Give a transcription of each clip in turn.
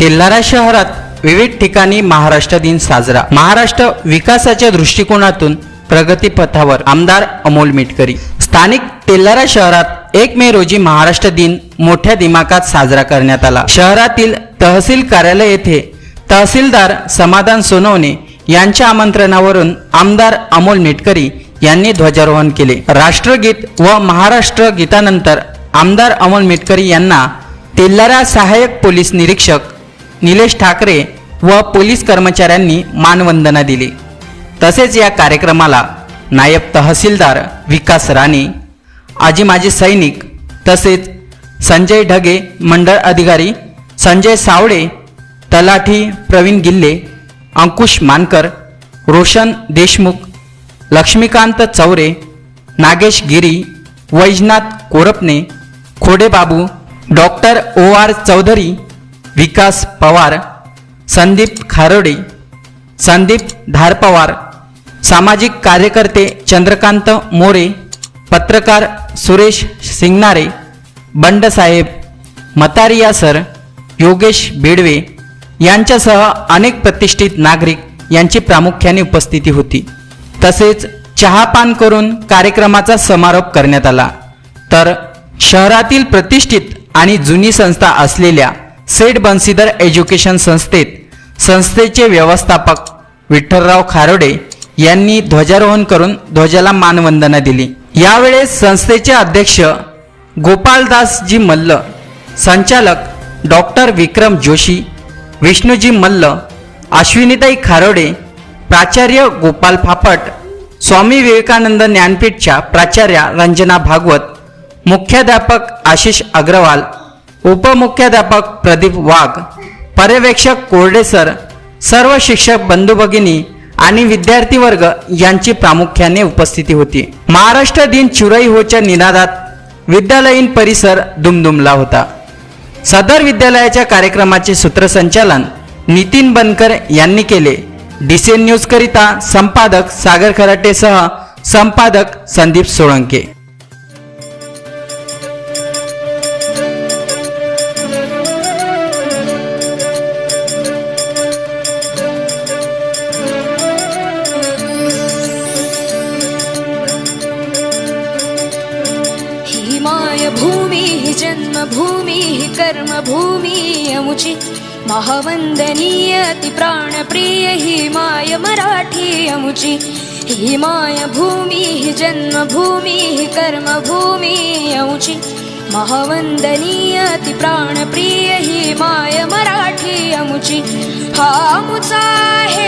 तेल्हारा शहरात विविध ठिकाणी महाराष्ट्र दिन साजरा. महाराष्ट्र विकासाच्या दृष्टिकोनातून प्रगतीपथावर आमदार अमोल मिटकरी. स्थानिक तेल्हारा शहरात एक मे रोजी महाराष्ट्र दिन मोठ्या दिमाकात साजरा करण्यात आला. शहरातील तहसील कार्यालय येथे तहसीलदार समाधान सोनवणे यांच्या आमंत्रणावरून आमदार अमोल मिटकरी यांनी ध्वजारोहण केले. राष्ट्रगीत व महाराष्ट्र गीतानंतर आमदार अमोल मिटकरी यांना तेल्हारा सहाय्यक पोलीस निरीक्षक निलेश ठाकरे व पोलीस कर्मचाऱ्यांनी मानवंदना दिली. तसेच या कार्यक्रमाला नायब तहसीलदार विकास राणे आजी माजी सैनिक तसेच संजय ढगे मंडळ अधिकारी संजय सावळे तलाठी Pravin Gille Ankush Mankar Roshan Deshmukh Laxmikant Chaure Nagesh Giri Vaijnath Korpane Khodebabu doctor O R Chaudhari Vikas Pawar Sandeep Kharode Sandeep Dharpawar सामाजिक कार्यकर्ते चंद्रकांत मोरे पत्रकार सुरेश सिंगनारे बंडसाहेब मतारिया सर योगेश बेडवे यांच्यासह अनेक प्रतिष्ठित नागरिक यांची प्रामुख्याने उपस्थिती होती. तसेच चहापान करून कार्यक्रमाचा समारोप करण्यात आला. तर शहरातील प्रतिष्ठित आणि जुनी संस्था असलेल्या सेठ बन्सीधर एज्युकेशन संस्थेत संस्थेचे व्यवस्थापक विठ्ठलराव खारोडे यांनी ध्वजारोहण करून ध्वजाला मानवंदना दिली. यावेळेस संस्थेचे अध्यक्ष गोपालदासजी मल्ल संचालक डॉक्टर विक्रम जोशी विष्णूजी मल्ल अश्विनीताई खारोडे प्राचार्य गोपाल फापट स्वामी विवेकानंद ज्ञानपीठच्या प्राचार्या रंजना भागवत मुख्याध्यापक आशिष अग्रवाल उपमुख्याध्यापक प्रदीप वाघ पर्यवेक्षक कोरडे सर सर्व शिक्षक बंधू भगिनी आणि विद्यार्थी वर्ग यांची प्रामुख्याने उपस्थिती होती. महाराष्ट्र दिन चुराई होच्या निनादात विद्यालयीन परिसर दुमदुमला होता. सदर विद्यालयाच्या कार्यक्रमाचे सूत्रसंचालन नितीन बनकर यांनी केले. डीसीएन न्यूज करिता संपादक सागर खराटेसह संपादक संदीप सोळंके. जन्मभूमी ही कर्मभूमी अमुची महावंदनीय ती प्राणप्रिय ही माय मराठी अमुची ही माय भूमी ही जन्मभूमी ही कर्मभूमी अमुची महावंदनीय ती प्राणप्रिय ही माय मराठी अमुची हा अमुचा आहे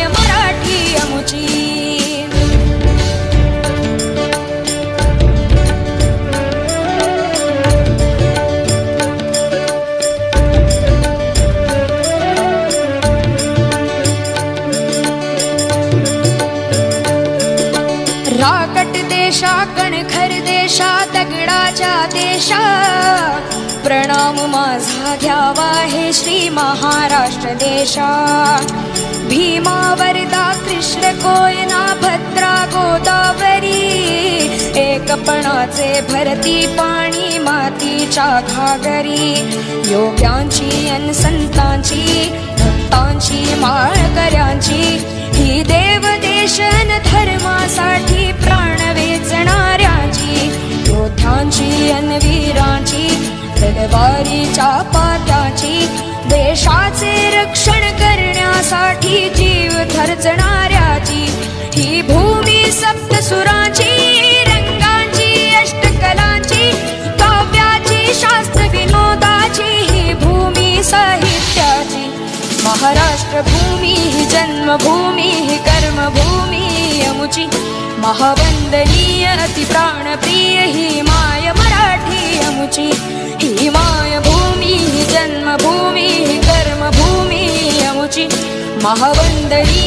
देशा कणखर देशा दगडाच्या देशा. प्रणाम माझा घ्यावा हे श्री महाराष्ट्र देशा. भीमा वरदा कृष्ण कोयना भद्रा गोदावरी. एकपणाचे भरती पाणी मातीच्या घागरी. योग्यांची अन संतांची भक्तांची माळकऱ्यांची. ही देव देशन तलवारीच्या पात्याची देशाचे रक्षण करण्यासाठी जीव खर्चणाऱ्याची ही भूमी सप्तसुरांची रंगांची अष्टकलांची काव्याची शास्त्र विनोदाची ही भूमी साहित्याची. महाराष्ट्र भूमी ही जन्मभूमी ही कर्मभूमी अमुची. महावंदनीय अति प्राणप्रिय ही माय मराठी अमुची ही माय भूमी ही जन्मभूमी ही कर्मभूमी अमुची महावंदनीय